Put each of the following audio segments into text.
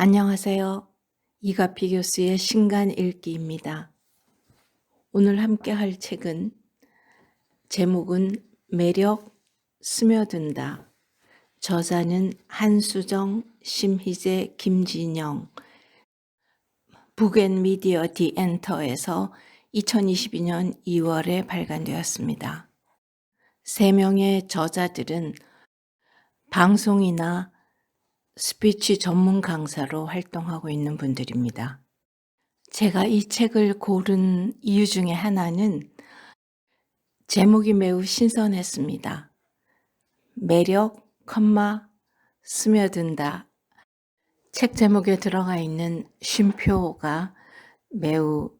안녕하세요. 이가피 교수의 신간 읽기입니다. 오늘 함께 할 책은 제목은 매력 스며든다. 저자는 한수정, 심희재, 김진영, 북앤미디어 디엔터에서 2022년 2월에 발간되었습니다. 세 명의 저자들은 방송이나 스피치 전문 강사로 활동하고 있는 분들입니다. 제가 이 책을 고른 이유 중에 하나는 제목이 매우 신선했습니다. 매력, 컴마, 스며든다. 책 제목에 들어가 있는 쉼표가 매우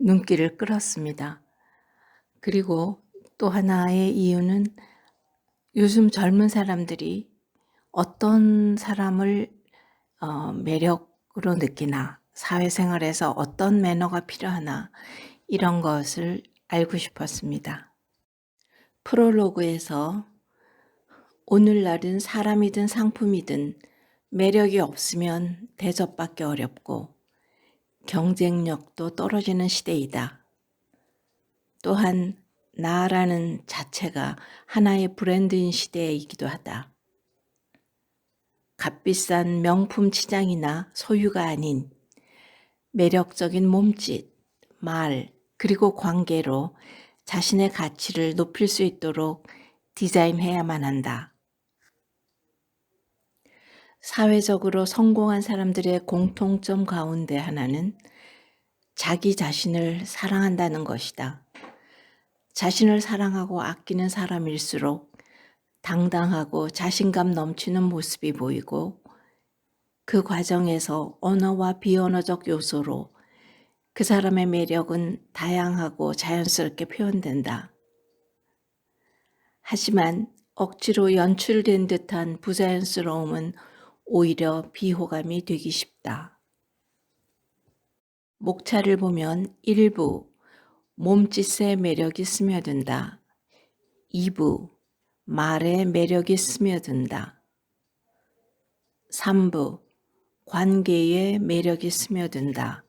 눈길을 끌었습니다. 그리고 또 하나의 이유는 요즘 젊은 사람들이 어떤 사람을 어, 매력으로 느끼나, 사회생활에서 어떤 매너가 필요하나, 이런 것을 알고 싶었습니다. 프롤로그에서 오늘날은 사람이든 상품이든 매력이 없으면 대접받기 어렵고 경쟁력도 떨어지는 시대이다. 또한 나라는 자체가 하나의 브랜드인 시대이기도 하다. 값비싼 명품 치장이나 소유가 아닌 매력적인 몸짓, 말, 그리고 관계로 자신의 가치를 높일 수 있도록 디자인해야만 한다. 사회적으로 성공한 사람들의 공통점 가운데 하나는 자기 자신을 사랑한다는 것이다. 자신을 사랑하고 아끼는 사람일수록 당당하고 자신감 넘치는 모습이 보이고 그 과정에서 언어와 비언어적 요소로 그 사람의 매력은 다양하고 자연스럽게 표현된다. 하지만 억지로 연출된 듯한 부자연스러움은 오히려 비호감이 되기 쉽다. 목차를 보면 1부 몸짓의 매력이 스며든다. 2부 말의 매력이 스며든다. 3부 관계의 매력이 스며든다.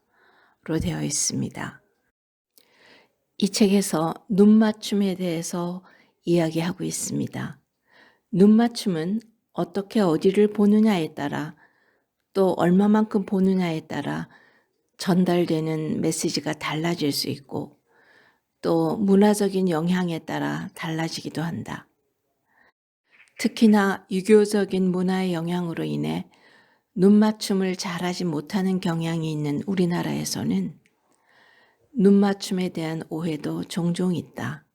로 되어 있습니다. 이 책에서 눈맞춤에 대해서 이야기하고 있습니다. 눈맞춤은 어떻게 어디를 보느냐에 따라 또 얼마만큼 보느냐에 따라 전달되는 메시지가 달라질 수 있고 또 문화적인 영향에 따라 달라지기도 한다. 특히나 유교적인 문화의 영향으로 인해 눈맞춤을 잘하지 못하는 경향이 있는 우리나라에서는 눈맞춤에 대한 오해도 종종 있다.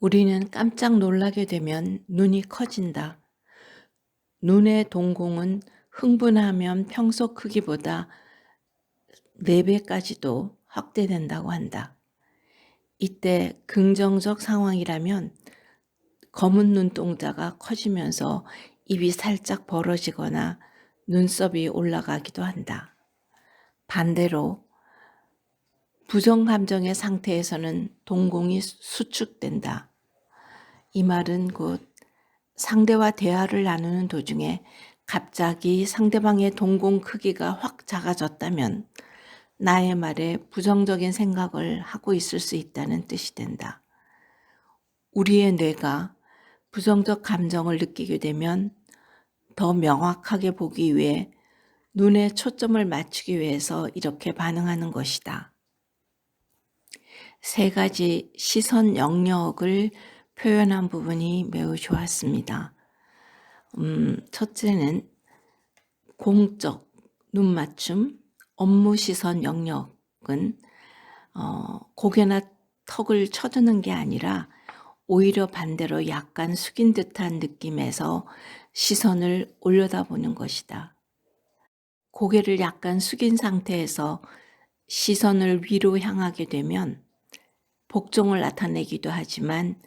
우리는 깜짝 놀라게 되면 눈이 커진다. 눈의 동공은 흥분하면 평소 크기보다 4배까지도 확대된다고 한다. 이때 긍정적 상황이라면 검은 눈동자가 커지면서 입이 살짝 벌어지거나 눈썹이 올라가기도 한다. 반대로 부정 감정의 상태에서는 동공이 수축된다. 이 말은 곧 상대와 대화를 나누는 도중에 갑자기 상대방의 동공 크기가 확 작아졌다면 나의 말에 부정적인 생각을 하고 있을 수 있다는 뜻이 된다. 우리의 뇌가 부정적 감정을 느끼게 되면 더 명확하게 보기 위해 눈에 초점을 맞추기 위해서 이렇게 반응하는 것이다. 세 가지 시선 영역을 표현한 부분이 매우 좋았습니다. 음, 첫째는 공적 눈 맞춤, 업무 시선 영역은 어, 고개나 턱을 쳐드는 게 아니라 오히려 반대로 약간 숙인 듯한 느낌에서 시선을 올려다보는 것이다. 고개를 약간 숙인 상태에서 시선을 위로 향하게 되면 복종을 나타내기도 하지만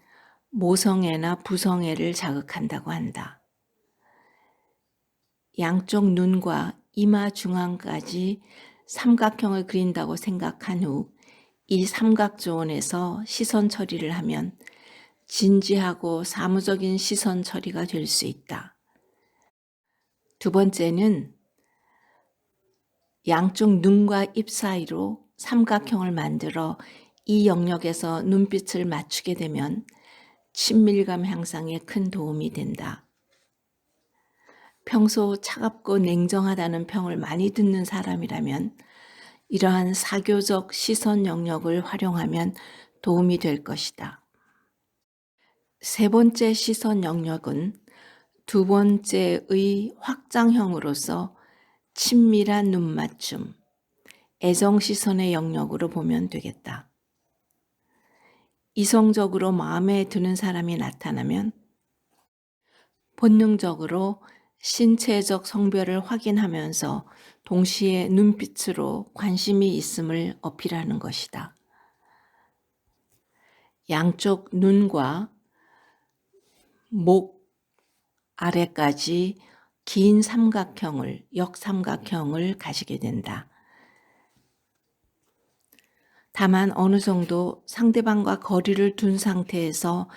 모성애나 부성애를 자극한다고 한다. 양쪽 눈과 이마 중앙까지 삼각형을 그린다고 생각한 후 이 삼각조원에서 시선 처리를 하면 진지하고 사무적인 시선 처리가 될 수 있다. 두 번째는 양쪽 눈과 입 사이로 삼각형을 만들어 이 영역에서 눈빛을 맞추게 되면 친밀감 향상에 큰 도움이 된다. 평소 차갑고 냉정하다는 평을 많이 듣는 사람이라면 이러한 사교적 시선 영역을 활용하면 도움이 될 것이다. 세 번째 시선 영역은 두 번째의 확장형으로서 친밀한 눈맞춤, 애정 시선의 영역으로 보면 되겠다. 이성적으로 마음에 드는 사람이 나타나면 본능적으로 신체적 성별을 확인하면서 동시에 눈빛으로 관심이 있음을 어필하는 것이다. 양쪽 눈과 목 아래까지 긴 삼각형을, 역삼각형을 가지게 된다. 다만 어느 정도 상대방과 거리를 둔 상태에서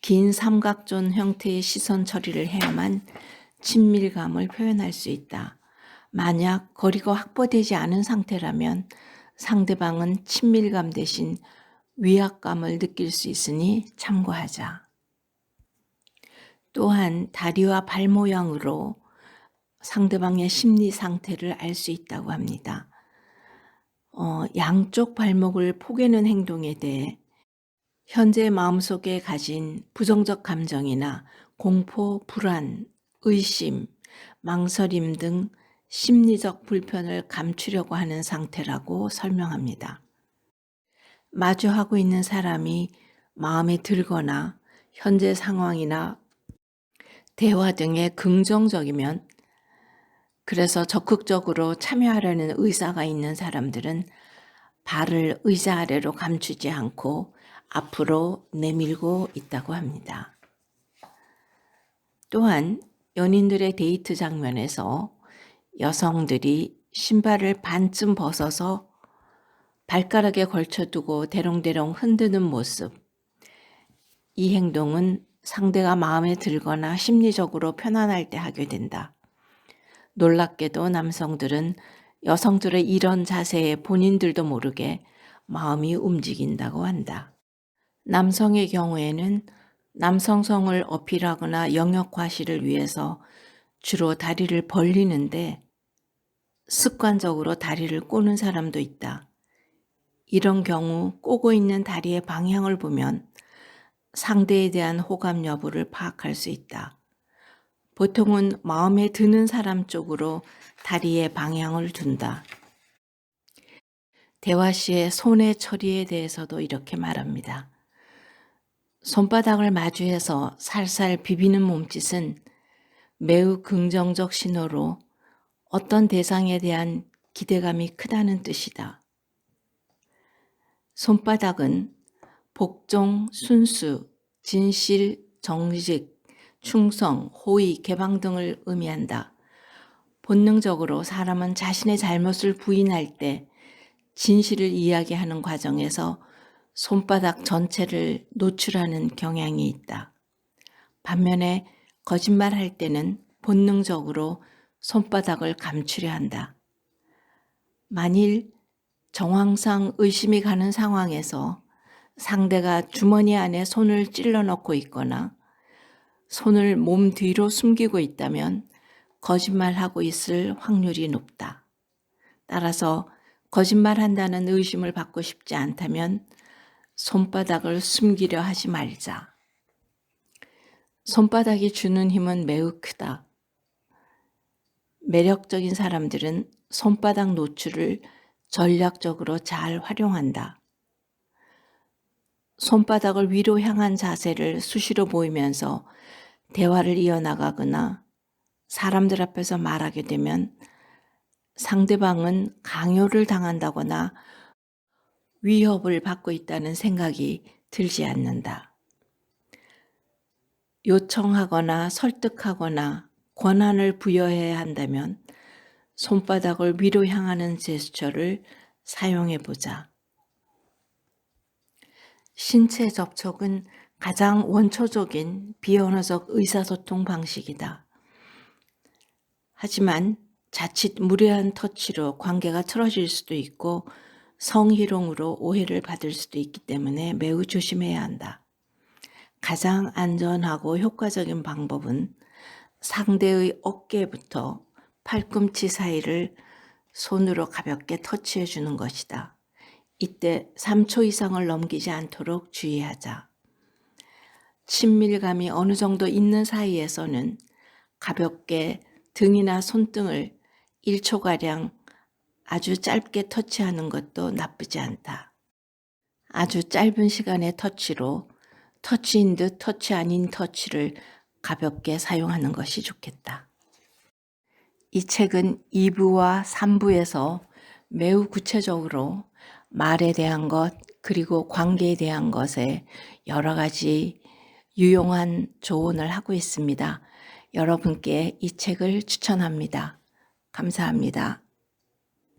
긴 삼각존 형태의 시선 처리를 해야만 친밀감을 표현할 수 있다. 만약 거리가 확보되지 않은 상태라면 상대방은 친밀감 대신 위압감을 느낄 수 있으니 참고하자. 또한 다리와 발 모양으로 상대방의 심리 상태를 알 수 있다고 합니다. 어, 양쪽 발목을 포개는 행동에 대해 현재 마음속에 가진 부정적 감정이나 공포, 불안, 의심, 망설임 등 심리적 불편을 감추려고 하는 상태라고 설명합니다. 마주하고 있는 사람이 마음에 들거나 현재 상황이나 대화 등에 긍정적이면 그래서 적극적으로 참여하려는 의사가 있는 사람들은 발을 의자 아래로 감추지 않고 앞으로 내밀고 있다고 합니다. 또한 연인들의 데이트 장면에서 여성들이 신발을 반쯤 벗어서 발가락에 걸쳐두고 대롱대롱 흔드는 모습. 이 행동은 상대가 마음에 들거나 심리적으로 편안할 때 하게 된다. 놀랍게도 남성들은 여성들의 이런 자세에 본인들도 모르게 마음이 움직인다고 한다. 남성의 경우에는 남성성을 어필하거나 영역 과시를 위해서 주로 다리를 벌리는데 습관적으로 다리를 꼬는 사람도 있다. 이런 경우 꼬고 있는 다리의 방향을 보면 상대에 대한 호감 여부를 파악할 수 있다. 보통은 마음에 드는 사람 쪽으로 다리의 방향을 둔다. 대화 시의 손의 처리에 대해서도 이렇게 말합니다. 손바닥을 마주해서 살살 비비는 몸짓은 매우 긍정적 신호로 어떤 대상에 대한 기대감이 크다는 뜻이다. 손바닥은 복종, 순수, 진실, 정직, 충성, 호의, 개방 등을 의미한다. 본능적으로 사람은 자신의 잘못을 부인할 때 진실을 이야기하는 과정에서 손바닥 전체를 노출하는 경향이 있다. 반면에 거짓말할 때는 본능적으로 손바닥을 감추려 한다. 만일 정황상 의심이 가는 상황에서 상대가 주머니 안에 손을 찔러 넣고 있거나 손을 몸 뒤로 숨기고 있다면 거짓말하고 있을 확률이 높다. 따라서 거짓말한다는 의심을 받고 싶지 않다면 손바닥을 숨기려 하지 말자. 손바닥이 주는 힘은 매우 크다. 매력적인 사람들은 손바닥 노출을 전략적으로 잘 활용한다. 손바닥을 위로 향한 자세를 수시로 보이면서 대화를 이어나가거나 사람들 앞에서 말하게 되면 상대방은 강요를 당한다거나 위협을 받고 있다는 생각이 들지 않는다. 요청하거나 설득하거나 권한을 부여해야 한다면 손바닥을 위로 향하는 제스처를 사용해 보자. 신체 접촉은 가장 원초적인 비언어적 의사소통 방식이다. 하지만 자칫 무례한 터치로 관계가 틀어질 수도 있고 성희롱으로 오해를 받을 수도 있기 때문에 매우 조심해야 한다. 가장 안전하고 효과적인 방법은 상대의 어깨부터 팔꿈치 사이를 손으로 가볍게 터치해 주는 것이다. 이때 3초 이상을 넘기지 않도록 주의하자. 친밀감이 어느 정도 있는 사이에서는 가볍게 등이나 손등을 1초가량 아주 짧게 터치하는 것도 나쁘지 않다. 아주 짧은 시간의 터치로 터치인 듯 터치 아닌 터치를 가볍게 사용하는 것이 좋겠다. 이 책은 2부와 3부에서 매우 구체적으로 말에 대한 것, 그리고 관계에 대한 것에 여러 가지 유용한 조언을 하고 있습니다. 여러분께 이 책을 추천합니다. 감사합니다.